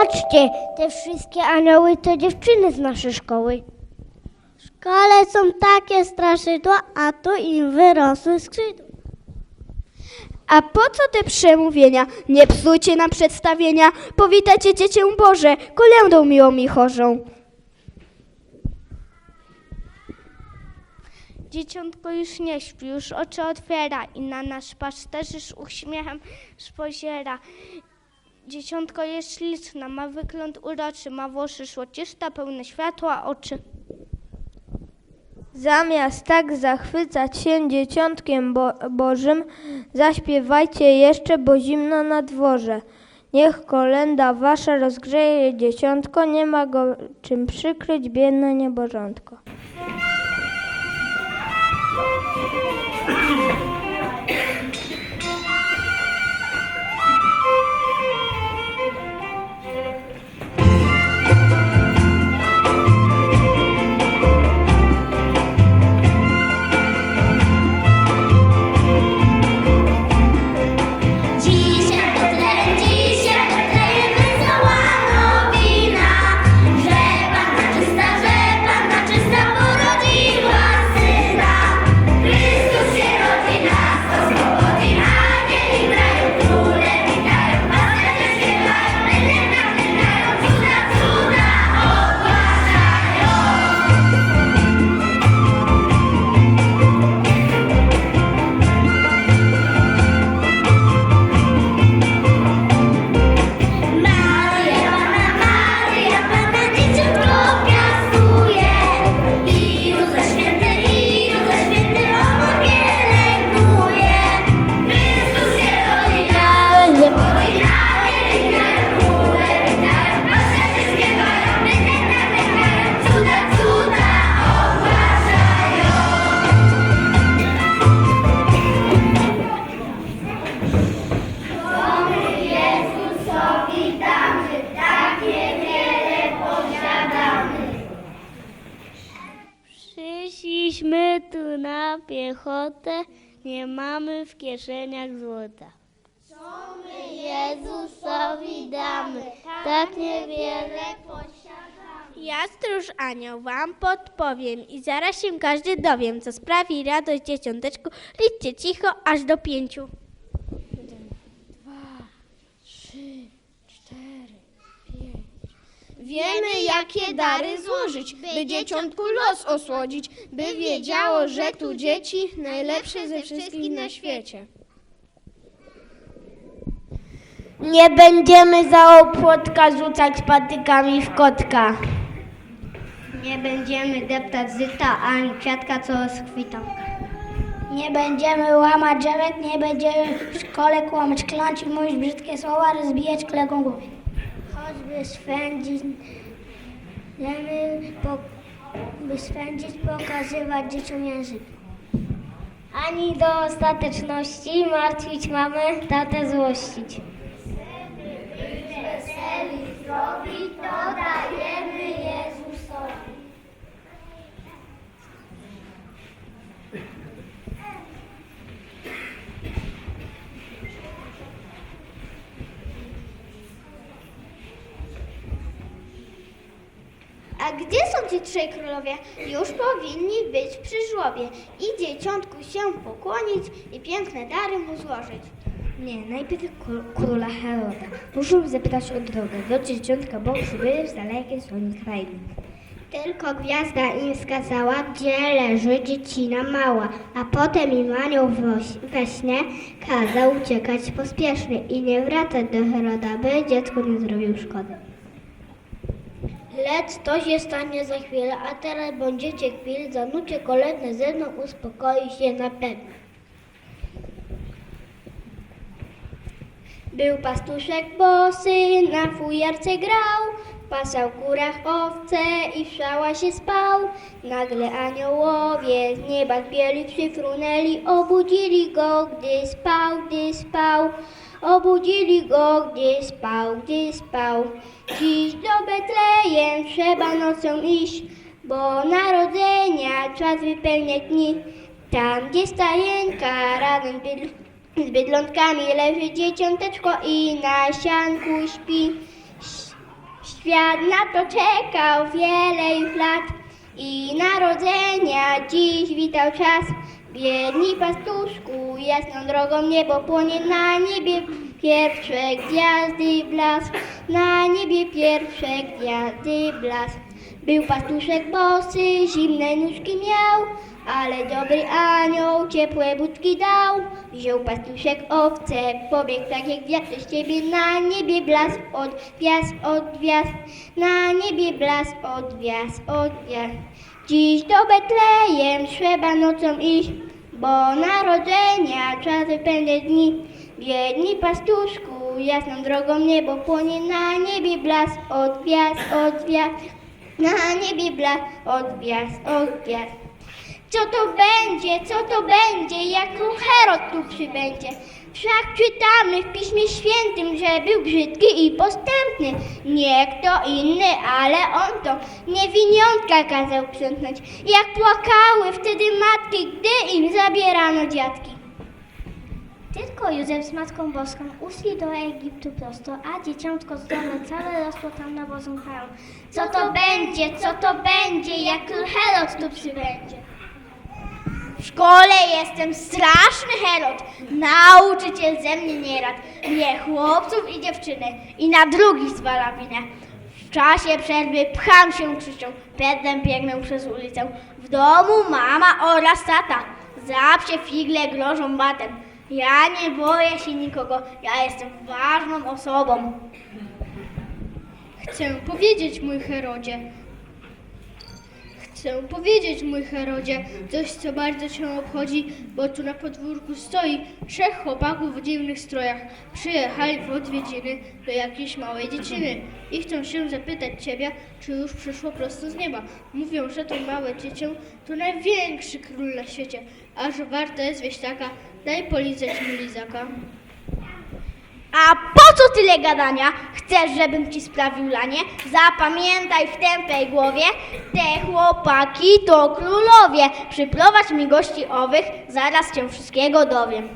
Patrzcie, te wszystkie anioły to dziewczyny z naszej szkoły. W szkole są takie straszydła, a tu im wyrosły skrzydła. A po co te przemówienia? Nie psujcie nam przedstawienia. Powitajcie Ciecię Boże, kolędą miłą i chorzą. Dzieciątko już nie śpi, już oczy otwiera i na nasz pasterzysz uśmiechem spoziera. Dzieciątko jest śliczna, ma wygląd uroczy, ma włosy złociste, pełne światła oczy. Zamiast tak zachwycać się dzieciątkiem bo Bożym, zaśpiewajcie jeszcze, bo zimno na dworze. Niech kolenda wasza rozgrzeje dzieciątko, nie ma go czym przykryć biedne niebożątko. Przyszliśmy tu na piechotę, nie mamy w kieszeniach złota. Co my Jezusowi damy, tak niewiele posiadamy. Ja, stróż anioł, wam podpowiem i zaraz się każdy dowiem, co sprawi radość dzieciąteczku. Liczcie cicho aż do pięciu. Wiemy, jakie dary złożyć, by dzieciątku los osłodzić, by wiedziało, że tu dzieci najlepsze ze wszystkich na świecie. Nie będziemy za opłotka rzucać patykami w kotka. Nie będziemy deptać zyta ani kwiatka, co skwita. Nie będziemy łamać drzewek, nie będziemy w szkole kłamać, kląć i mówić brzydkie słowa, rozbijać kolegą głowy. Choćby swędzić, żeby po, by swędzić, pokazywać dzieciom język. Ani do ostateczności martwić mamy, tatę złościć. Weseli, zdrowi, to dajemy gdzie są ci trzej królowie? Już powinni być przy żłobie i dzieciątku się pokłonić i piękne dary mu złożyć. Nie, najpierw król- króla Heroda. Muszę zapytać o drogę do dzieciątka, bo przybyły z dalekiej strony krainy. Tylko gwiazda im wskazała, gdzie leży dziecina mała, a potem im anioł we śnie kazał uciekać pospiesznie i nie wracać do Heroda, by dziecku nie zrobił szkody. Lecz to się stanie za chwilę, a teraz będziecie chwil, zanucie kolejne ze mną, uspokoi się na pewno. Był pastuszek bosy, na fujarce grał, pasał w górach owce i w szałasie spał. Nagle aniołowie z nieba bieli przyfrunęli, obudzili go, gdy spał, gdy spał. Obudzili go, gdy spał, gdy spał. Dziś do Betlejem trzeba nocą iść, bo narodzenia czas wypełniać dni. Tam, gdzie stajenka razem z bydlątkami leży dzieciąteczko i na sianku śpi. Świat na to czekał wiele już lat i narodzenia dziś witał czas. Biedni pastuszku, jasną drogą niebo płonie na niebie pierwsze gwiazdy blask, na niebie pierwsze gwiazdy blask. Był pastuszek bosy, zimne nóżki miał, ale dobry anioł ciepłe budki dał. Wziął pastuszek owce, pobiegł tak jak wiatr z ciebie, na niebie blask od gwiazd, od gwiazd, na niebie blask od gwiazd, od gwiazd. Dziś do Betlejem trzeba nocą iść, bo narodzenia czas wypędzę dni. Biedni pastuszku, jasną drogą niebo płonie, na niebie blask od gwiazd, od gwiazd, na niebie blask od gwiazd, od gwiazd. Co to będzie, co to będzie, jak król Herod tu przybędzie? Wszak czytamy w Piśmie Świętym, że był brzydki i postępny. Nie kto inny, ale on to niewiniątka kazał sprzątnąć. Jak płakały wtedy matki, gdy im zabierano dziatki. Tylko Józef z Matką Boską uszli do Egiptu prosto, a dzieciątko zdolne całe rosło tam na kraju. Co to będzie, co to będzie, jak król Herod tu przybędzie? W szkole jestem straszny Herod, nauczyciel ze mnie nie rad, mnie chłopców i dziewczyny i na drugich zwala winę. W czasie przerwy pcham się krzyczą, pędem biegnę przez ulicę. W domu mama oraz tata, zawsze figle grożą batem. Ja nie boję się nikogo, ja jestem ważną osobą. Chcę powiedzieć, mój Herodzie. Chcę powiedzieć, mój Herodzie, coś, co bardzo cię obchodzi, bo tu na podwórku stoi trzech chłopaków w dziwnych strojach. Przyjechali w odwiedziny do jakiejś małej dzieciny i chcą się zapytać ciebie, czy już przyszło prosto z nieba. Mówią, że to małe dziecię to największy król na świecie, a że warto jest wieśtaka, daj polizać lizaka. A po co tyle gadania? Chcesz, żebym ci sprawił lanie? Zapamiętaj w tępej głowie, te chłopaki to królowie. Przyprowadź mi gości owych, zaraz cię wszystkiego dowiem.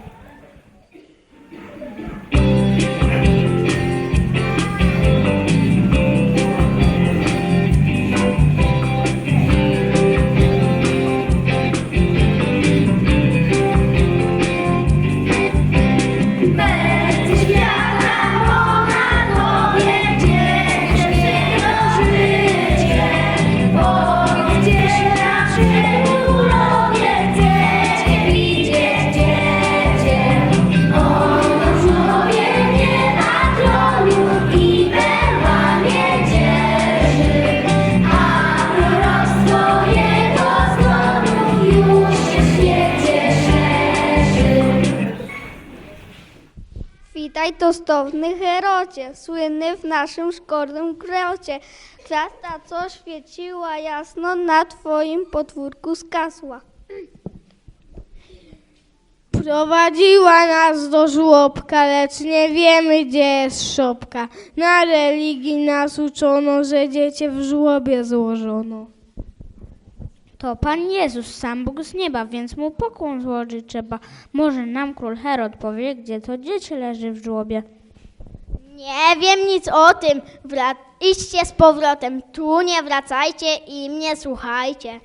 Witaj dostowny Herodzie, słynny w naszym szkolnym grocie. Gwiazda, co świeciła jasno na twoim podwórku skasła. Prowadziła nas do żłobka, lecz nie wiemy, gdzie jest szopka. Na religii nas uczono, że dziecię w żłobie złożono. To Pan Jezus, sam Bóg z nieba, więc mu pokłon złożyć trzeba. Może nam król Herod powie, gdzie to dziecię leży w żłobie. Nie wiem nic o tym. Wra- idźcie z powrotem. Tu nie wracajcie i mnie słuchajcie.